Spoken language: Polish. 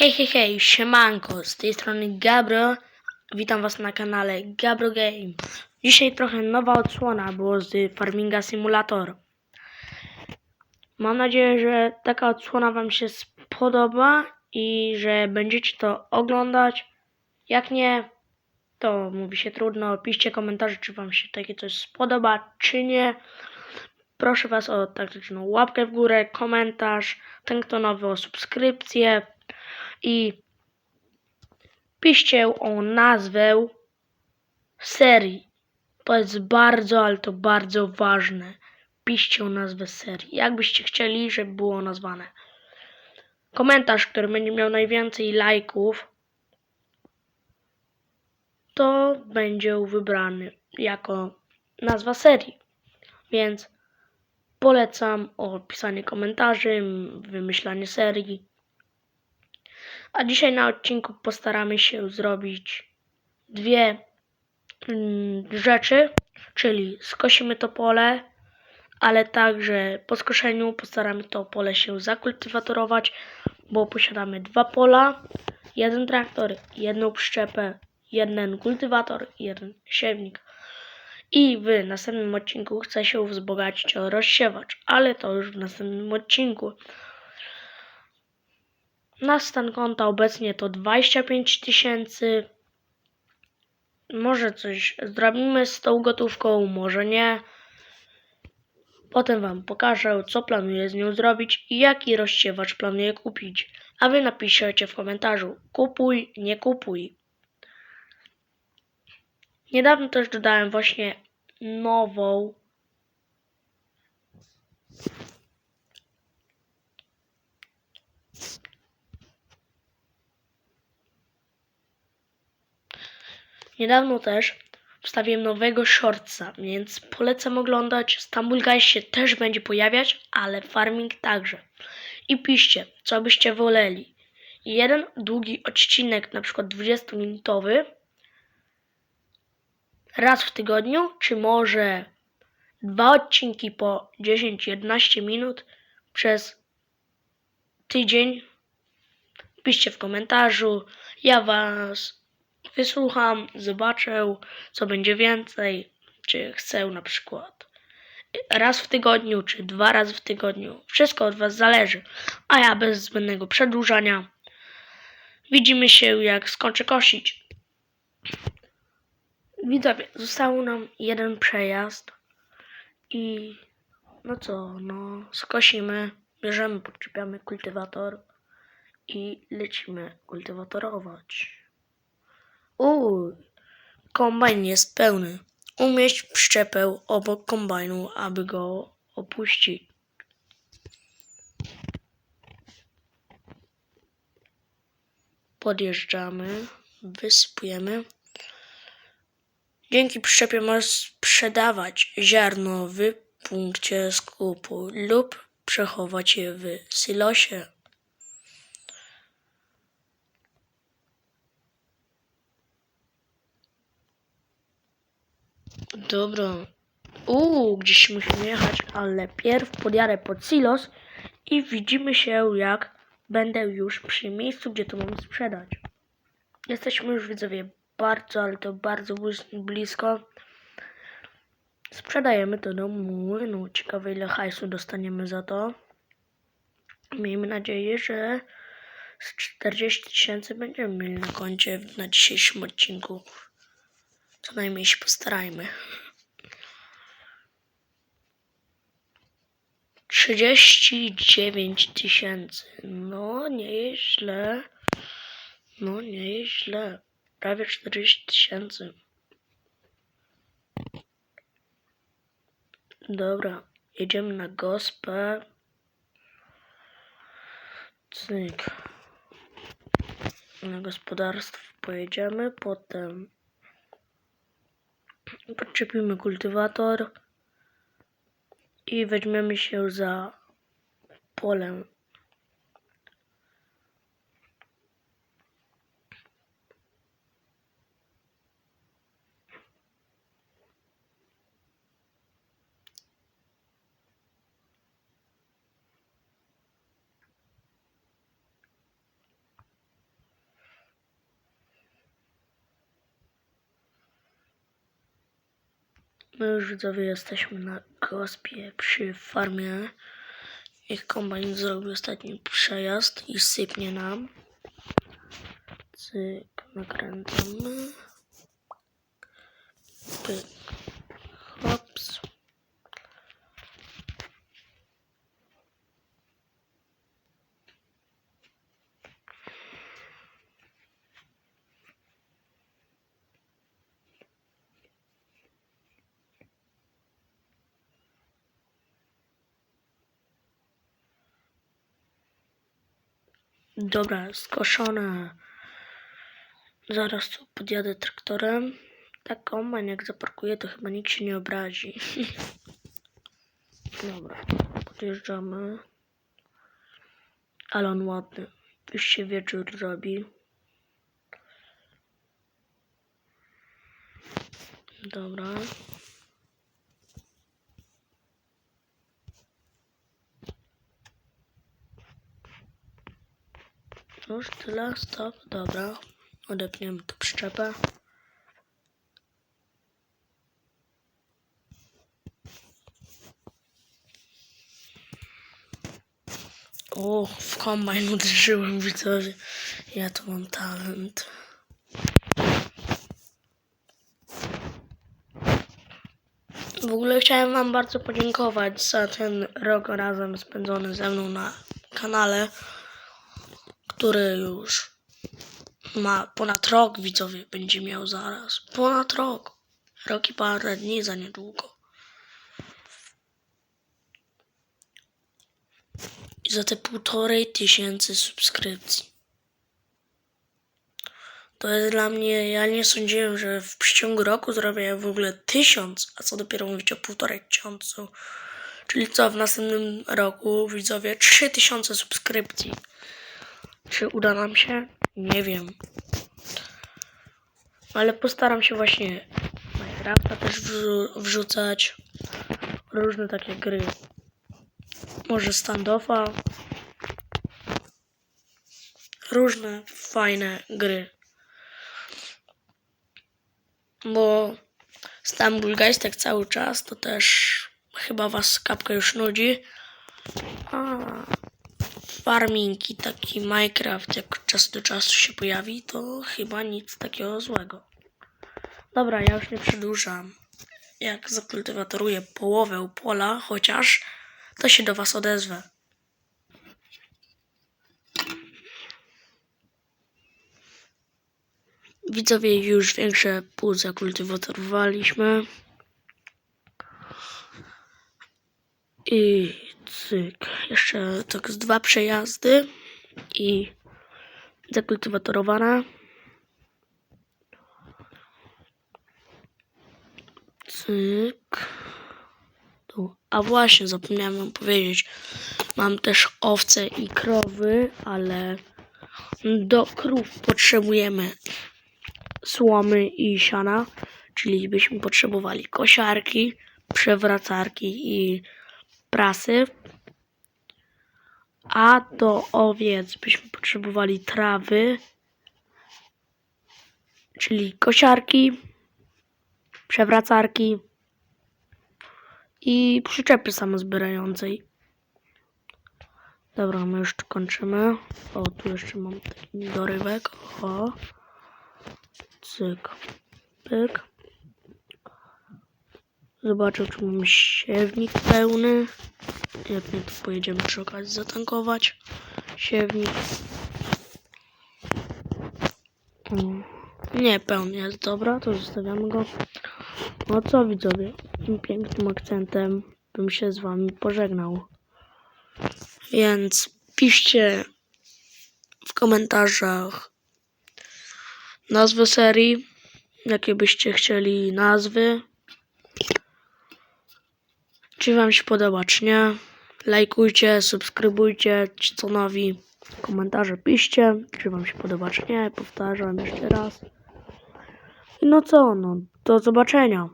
Hej, hej, hej, siemanko, z tej strony Gabro. Witam was na kanale Gabro Game. Dzisiaj trochę nowa odsłona było z Farminga Simulator. Mam nadzieję, że taka odsłona wam się spodoba i że będziecie to oglądać. Jak nie, to mówi się trudno. Piszcie komentarze, czy wam się takie coś spodoba, czy nie. Proszę was o taktyczną łapkę w górę, komentarz, ten kto nowy o subskrypcję i piszcie o nazwę serii. To jest bardzo, ale to bardzo ważne. Piszcie o nazwę serii. Jakbyście chcieli, żeby było nazwane. Komentarz, który będzie miał najwięcej lajków, to będzie wybrany jako nazwa serii. Więc polecam o pisanie komentarzy, wymyślanie serii. A dzisiaj na odcinku postaramy się zrobić dwie mm, rzeczy, czyli skosimy to pole, ale także po skoszeniu postaramy to pole się zakultywatorować, bo posiadamy dwa pola, jeden traktor, jedną przyczepę, jeden kultywator jeden siewnik. I w następnym odcinku chcę się wzbogacić o rozsiewacz, ale to już w następnym odcinku. Na stan konta obecnie to 25 tysięcy. Może coś zrobimy z tą gotówką, może nie. Potem Wam pokażę, co planuję z nią zrobić i jaki rozsiewacz planuję kupić. A Wy napiszecie w komentarzu kupuj, nie kupuj. Niedawno też dodałem właśnie nową Niedawno też wstawiłem nowego shortsa, więc polecam oglądać. Stumble Guys się też będzie pojawiać, ale farming także. I piszcie, co byście woleli. Jeden długi odcinek, na przykład 20-minutowy, raz w tygodniu, czy może dwa odcinki po 10-11 minut przez tydzień. Piszcie w komentarzu. Ja Was wysłucham, zobaczę, co będzie więcej. Czy chcę na przykład raz w tygodniu, czy dwa razy w tygodniu. Wszystko od Was zależy. A ja bez zbędnego przedłużania. Widzimy się, jak skończę kosić. Widzowie, został nam jeden przejazd. I no co, no skosimy, bierzemy, podczepiamy kultywator i lecimy kultywatorować. Uuu, kombajn jest pełny. Umieść przyczepę obok kombajnu, aby go opuścić. Podjeżdżamy, wysypujemy. Dzięki przyczepie możesz sprzedawać ziarno w punkcie skupu lub przechować je w silosie. Dobra. Uuu, gdzieś musimy jechać, ale pierw podjadę pod silos i widzimy się jak będę już przy miejscu, gdzie to mam sprzedać. Jesteśmy już widzowie bardzo, ale to bardzo blis- blisko. Sprzedajemy to do młynu. Ciekawe ile hajsu dostaniemy za to. Miejmy nadzieję, że z 40 tysięcy będziemy mieli na koncie na dzisiejszym odcinku. Co najmniej się postarajmy. 39 tysięcy. No, nie jest źle. No, nie jest źle. Prawie 40 tysięcy. Dobra, jedziemy na gospę. Cyk. Na gospodarstwo pojedziemy, potem podczepimy kultywator i weźmiemy się za pole. My już widzowie jesteśmy na gospie przy farmie. Ich kombajn zrobił ostatni przejazd i sypnie nam. Cyk, nakręcamy. Pyk. Dobra, skoszone. Zaraz tu podjadę traktorem. Tak kombajn jak zaparkuję, to chyba nikt się nie obrazi. Dobra, podjeżdżamy. Ale on ładny. Już się wieczór robi. Dobra. Już tyle, stop, dobra. Odepniemy tu przyczepę. O, w kombajn uderzyłem, widzowie. Ja tu mam talent. W ogóle chciałem Wam bardzo podziękować za ten rok razem spędzony ze mną na kanale, który już ma ponad rok, widzowie, będzie miał zaraz. Ponad rok. Rok i parę dni za niedługo. I za te półtorej tysięcy subskrypcji. To jest dla mnie, ja nie sądziłem, że w przeciągu roku zrobię w ogóle tysiąc, a co dopiero mówić o półtorej tysiącu. Czyli co, w następnym roku, widzowie, trzy tysiące subskrypcji. Czy uda nam się? Nie wiem. Ale postaram się właśnie Minecrafta też wrzu- wrzucać. Różne takie gry. Może standoffa. Różne fajne gry. Bo Stumble Guys tak cały czas to też chyba was kapka już nudzi. A farming i taki Minecraft jak czas do czasu się pojawi, to chyba nic takiego złego. Dobra, ja już nie przedłużam. Jak zakultywatoruję połowę pola, chociaż, to się do was odezwę. Widzowie już większe pół zakultywatorowaliśmy. I cyk. Jeszcze tak z dwa przejazdy i zakultywatorowana. Cyk. Tu. A właśnie, zapomniałem wam powiedzieć. Mam też owce i krowy, ale do krów potrzebujemy słomy i siana, czyli byśmy potrzebowali kosiarki, przewracarki i prasy. A do owiec byśmy potrzebowali trawy, czyli kosiarki, przewracarki i przyczepy samozbierającej. Dobra, my już kończymy. O, tu jeszcze mam taki dorywek. O. Cyk. Pyk. Zobaczę, czy mam siewnik pełny. Jak nie, to pojedziemy przy okazji zatankować. Siewnik. Nie, pełny jest. Dobra, to zostawiamy go. No co widzowie, tym pięknym akcentem bym się z wami pożegnał. Więc piszcie w komentarzach nazwę serii, jakie byście chcieli nazwy. Czy wam się podoba, czy nie. Lajkujcie, subskrybujcie, ci co nowi. Komentarze piszcie, czy wam się podoba, czy nie. Powtarzam jeszcze raz. No co, no, do zobaczenia.